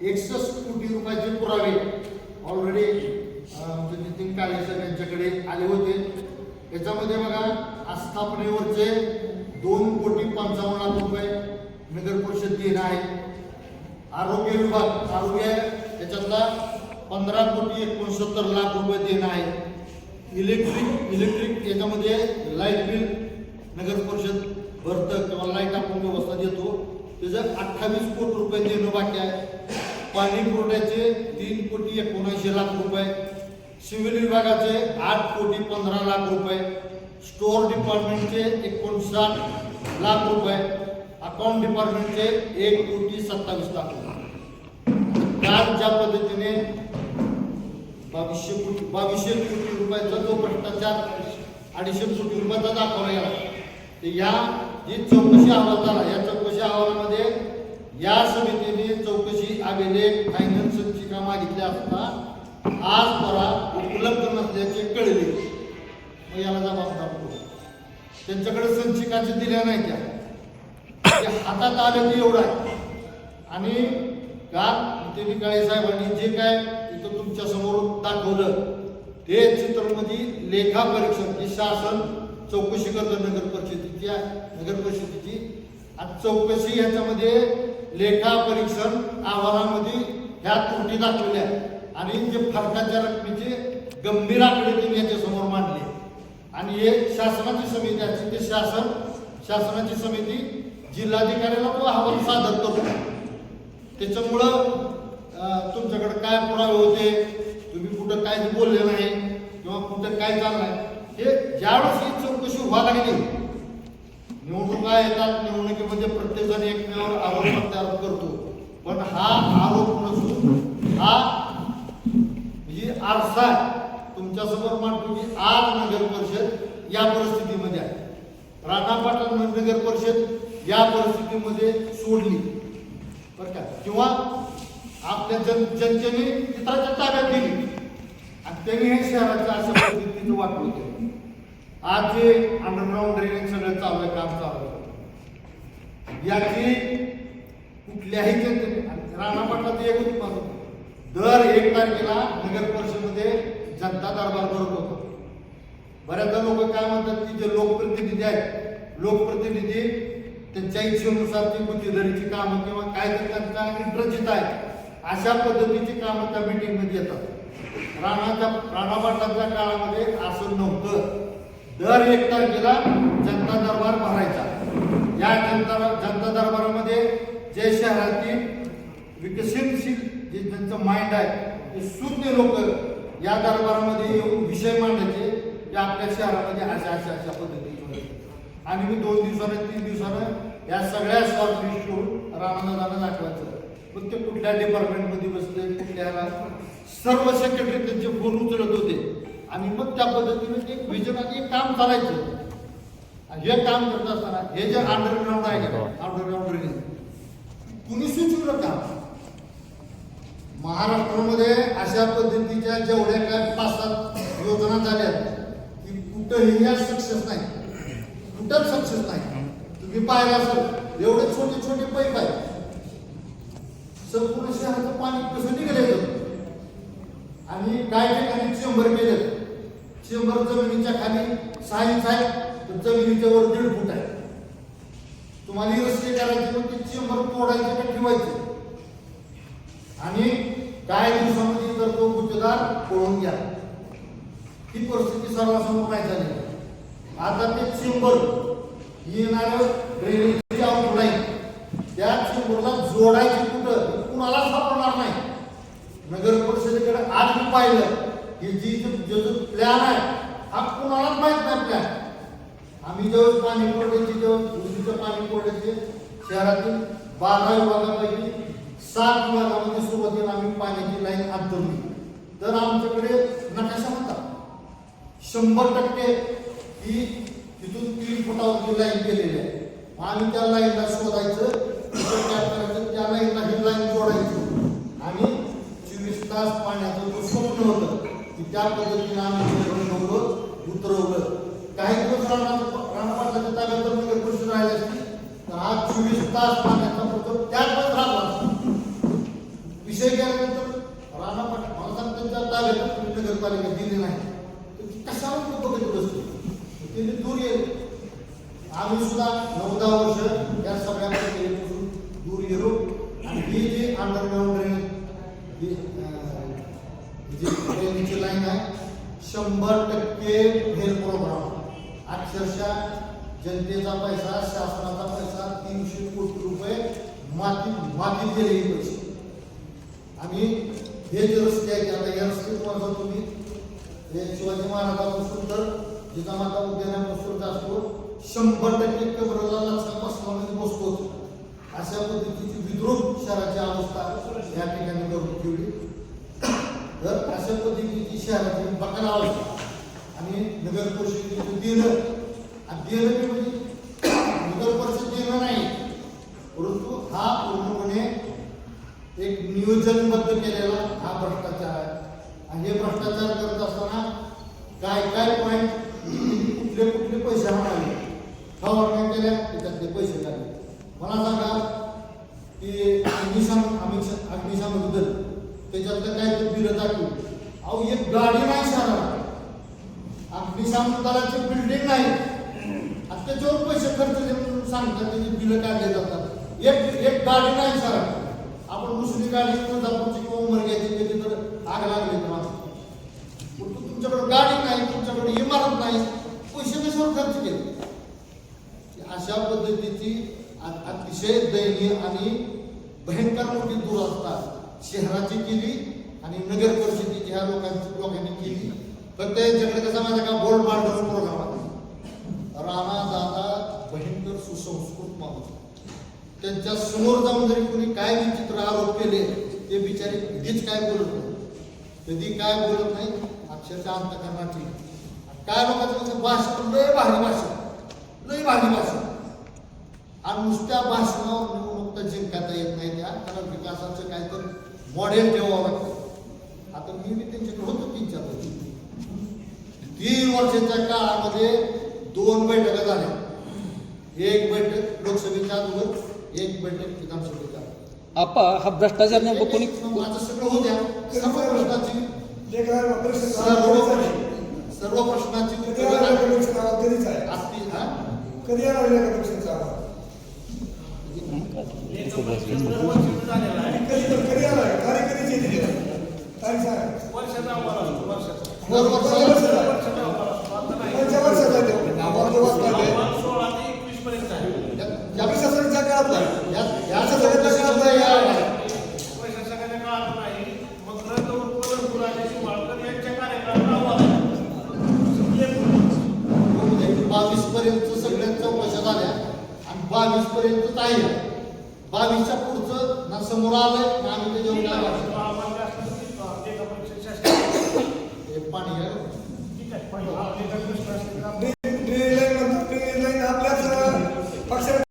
एकसष्ट कोटी रुपयाचे पुरावे. ऑलरेडी आमचे नितीन काळे साहेब यांच्याकडे आले होते. याच्यामध्ये बघा आस्थापनेवरचे दोन कोटी पंचावन्न लाख रुपये नगर परिषद देणं आहे. आरोग्य विभाग आरोग्य याच्यातला पंधरा कोटी एकोणसत्तर लाख रुपये देणं आहे. इलेक्ट्रिक इलेक्ट्रिक याच्यामध्ये लाइट बिल नगर परिषद भरतं किंवा लाइट आपण व्यवस्था देतो. त्याचं अठ्ठावीस कोटी रुपये देणं बाकी आहे. पाणी पुरवठ्याचे तीन कोटी एकोणऐंशी लाख रुपये. सिव्हिल विभागाचे आठ कोटी पंधरा लाख रुपये. स्टोअर डिपार्टमेंटचे एकोणसाठ लाख रुपये. अकाउंट डिपार्टमेंटचे एक कोटी सत्तावीस लाख रुपये. काल ज्या पद्धतीने बावीसशे कोटी बावीसशे कोटी रुपयाचा जो भ्रष्टाचार अडीचशे कोटी रुपयाचा दाखवला गेला या जी चौकशी अहवाल झाला या चौकशी अहवालामध्ये या समितीने चौकशी अभिलेख फायनल संचिका मागितल्या असता आज परा उपलब्ध नसल्याचे कळले. मग याला जबाबदार त्यांच्याकडे संचिकाचे दिल्या नाही त्या. हातात आलं ते एवढं आहे. आणि का? ते काळे साहेबांनी जे काय इथं तुमच्यासमोर दाखवलं ते चित्रमध्ये लेखा परीक्षक शासन चौकशी करतं नगर परिषदेच्या नगर परिषदेची आणि चौकशी याच्यामध्ये लेखा परीक्षण अहवालामध्ये ह्या त्रुटी दाखवल्या आणि जे फरकाच्या रकमेचे गंभीर आकडे त्यांनी याच्या समोर मांडले. आणि हे शासनाची समिती आहे. ते शासन शासनाची समिती जिल्हाधिकाऱ्याला तो अहवाल सादर करतो त्याच्यामुळं तुमच्याकडं तुमच्याकडे काय पुरावे होते? तुम्ही कुठं काय बोलले नाही किंवा कुठं काय चाललंय? हे ज्यावेळेस ही चौकशी व्हायला लागली निवडणुका येतात निवडणुकीमध्ये प्रत्येकजण एकमेकावर आरोप प्रत्यारोप करतो. पण हा आरोप नसून हा ही आरसा तुमच्यासमोर मांडतो की आज नगर परिषद या परिस्थितीमध्ये आहे. राणा नगर परिषद या परिस्थितीमध्ये सोडली. बरं का? किंवा आपल्या जन जनतेने इतरांच्या ताब्यात दिली. आणि त्यांनी हे शहराच्या अशा पद्धतीचं वाटलं आज जे अंडरग्राऊंड ड्रेनेज सगळं चालू आहे काम चालू आहे. याची कुठल्याही जनते राणा पाटलाचं एक होती माझं दर एक तारखेला नगर परिषदेमध्ये जनता दरबार भरत होतो. बऱ्याचदा लोक काय म्हणतात की जे लोकप्रतिनिधी आहेत लोकप्रतिनिधी त्यांच्या इच्छेनुसार ती गुन्हेगारीची कामं किंवा काय त्यांचा इंटरेस्ट आहे अशा पद्धतीची कामं त्या मीटिंगमध्ये येतात. राणाच्या राणा पाटलांच्या काळामध्ये असं नव्हतं. दर एक तारखेला जनता दरबार भरायचा. या जनता जनता दरबारामध्ये जे शहरातील विकसनशील जे त्यांचं माइंड आहे ते शून्य लोक या दरबारामध्ये येऊन विषय मांडायचे जे आपल्या शहरामध्ये अशा अशा अशा पद्धतीने आणि मी दोन दिवसानं तीन दिवसानं या सगळ्या शॉर्ट लिस्टवरून रामानंदानं दाखवायचं. मग ते कुठल्या डिपार्टमेंटमध्ये बसले कुठल्या सर्व सेक्रेटरी त्यांचे फोन उचलत होते. आणि मग त्या पद्धतीने ते विजन काम चालायचं. आणि हे काम करत असताना हे जे अंडरग्राऊंड आहे का अंडरग्राऊंड ड्रेनेज कुणी सुचवलं का? महाराष्ट्रामध्ये अशा पद्धतीच्या जेवढ्या काय पाच सात योजना झाल्या की कुठंही या सक्सेस नाही. कुठंच सक्सेस नाही. तुम्ही पाहिलं असेल एवढे छोटे छोटे पैप आहेत. संपूर्ण शहराचं पाणी कसं निघालं आणि काय ठिकाणी शंभर केले शंभर जमिनीच्या खाली सहा इंच आहे तर जमिनीच्या वर दीड फूट आहे. तुम्हाला रस्ते करायचे मग ते शंभर तोडायचे का ठेवायचे? आणि काही दिवसामध्ये जर तो गुत्तेदार पळून घ्या ही परिस्थिती सर्वांसमोर नाही झाली. आता ते चिंबर येणार ड्रेनेजची नाही त्या चिंबरला जोडायची कुठं? कुणाला सापडणार नाही. नगर परिषदेकडे आज मी पाहिलं. हे जी जो जो प्लॅन आहे हा कुणालाच माहीत नाही प्लॅन आम्ही जेव्हा पाणी पुरवठ्याची जेव्हा दुसरीचं पाणी पुरवठ्याचे शहरातील बारा विभागापैकी सात विभागामध्ये सुरुवातीला आम्ही पाण्याची लाईन आदरली तर आमच्याकडे नकाशा होता शंभर टक्के ही तिथून तीन फुटावरती लाईन केलेली आहे. आम्ही त्या लाईनला शोधायचं करायचं त्या लाईनला ही लाईन त्या पद्धतीने आम्ही ते बनवलं उतरवलं काही दिवस ताब्यात जर नगर परिषद राहिली असती तर आज चोवीस तास पाण्याचा प्रकल्प त्याच राहला असता. विषय गेल्यानंतर राणा पाटील मला सांग त्यांच्या ताब्यात नगरपालिका दिली नाही कशावर तो बघत बसतो त्यांनी दूर येईल आम्ही सुद्धा नऊ दहा वर्ष या सगळ्या प्रक्रियेपासून दूर गेलो आणि ही जी अंडरग्राऊंड ही म्हणजे जी ड्रेनेजची लाईन आहे. शंभर टक्के फेल प्रोग्राम अक्षरशः जनतेचा पैसा शासनाचा पैसा तीनशे कोटी रुपये माती माती गेले हे पैसे. आणि हे जे रस्ते आहेत आता या रस्ते कोणाचा तुम्ही हे शिवाजी महाराजापासून तर जिजामाता उद्यानापासून असतो शंभर टक्के कबरला लक्षापासून बसतो. अशा पद्धतीची विद्रूप शहराची अवस्था या ठिकाणी करून ठेवली. तर अशा पद्धतीची शहराची बकाल आणि नगर परिषदेचं दिलं आणि देणं म्हणजे नगर परिषद देणं नाही. परंतु हा पूर्णपणे एक नियोजनबद्ध केलेला हा भ्रष्टाचार आहे. आणि हे भ्रष्टाचार करत असताना काय काय पॉईंट कुठले कुठले पैसे हटावे वर्णन केल्या? त्याच्यातले पैसे काढले. मला सांगा की अग्निशाम आम्ही अग्निशामक दल त्याच्यातलं काय तर बिलं दाखवली अहो एक गाडी नाही शहरात अग्निशामक दलाची बिल्डिंग नाही. आता त्याच्यावर पैसे खर्च म्हणून सांगतात त्याची बिलं काढले जातात. एक एक गाडी नाही सर आपण दुसरी गाडी तुळजापूरची किंवा उमरग्याची गेली तर आग लागली तर माणसं. तुमच्याकडे गाडी नाही तुमच्याकडे इमारत नाही. पैसे कशावर खर्च केले? अशा पद्धतीची अतिशय दयनीय आणि भयंकर मोठी दुरवस्था शहराची केली आणि नगर परिषदेची ह्या लोकांची लोकांनी केली. फक्त यांच्याकडे कसं माझा का? बोर्ड मांडून प्रोग्राम आहे राणा दादा भयंकर सुसंस्कृत माणूस त्यांच्यासमोर जाऊन जरी कोणी काय विचित्र आरोप केले ते बिचारे कधीच काय बोलत नाही. कधी काय बोलत नाही अक्षरशः अंतकरणाची काय लोकांचं म्हणजे भाषण लय भारी भाषण. लय भारी भाषण. आणि नुसत्या भाषणावर निवडणूक जिंकता येत नाही त्या. कारण विकासाचं काय तर मॉडेल ठेवावं लागतं आता मी बी त्यांच्याकडे होतो तीन चार वर्षी. तीन वर्षाच्या काळामध्ये दोन बैठका झाल्या. एक बैठक लोकसभेच्या अगोदर एक बैठक विधानसभेच्या. आपा हा भ्रष्टाचार नेमकं कोणी आता सगळं होत्या सर्व प्रश्नाची सर्व प्रश्नाची उत्तरं आला लागली. कमिशन आवाज कधीच आहे. असती हा? कधी आला कमिशनचा आवाज आणि कधी पण कधी आला तारीख कधीची येते तारीख सांगा दरवर्षी कोणत्या वर्षात आहे तो आवाज जो वाचला ते या- या- प्रशासनाच्या काळात नाही. या- या असं सगळ्या सगळ्या प्रश्नाचं प्रश्नाचं या- आहे. बावीस पर्यंत सगळ्या चौकशा झाल्या आणि बावीस पर्यंत आहे बावीसच्या पुढचं ना समोर आलंय ना आम्ही काय वाटलं पाणी घ्या